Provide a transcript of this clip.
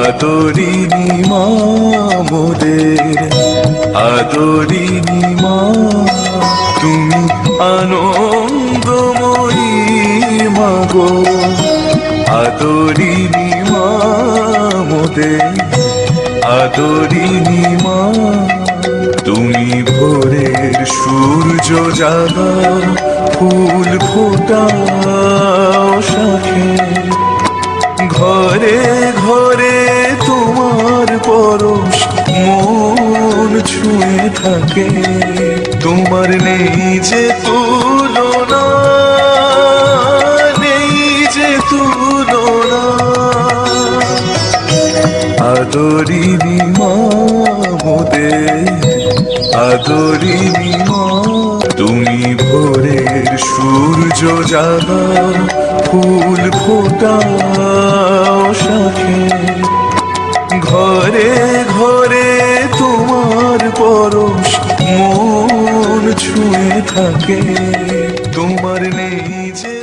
আদরিনী মা মোদের আদরিনী মা, তুমি আনন্দময়ী মাগো। আদরিনী মা মোদের আদরিনী মা, তুমি ভোরের সূর্য জাগা, ফুল ফোটাও শাখে থাকে। তোমার নেই যে তুলনা, নেই যে তুলনা। আদরিনী মা মোদের আদরিনী মা তুমি ভোরের সূর্য জাগা, ফুল ফোটাও শাখে ঘরে ঘরে থাকে। তোমার নেই যে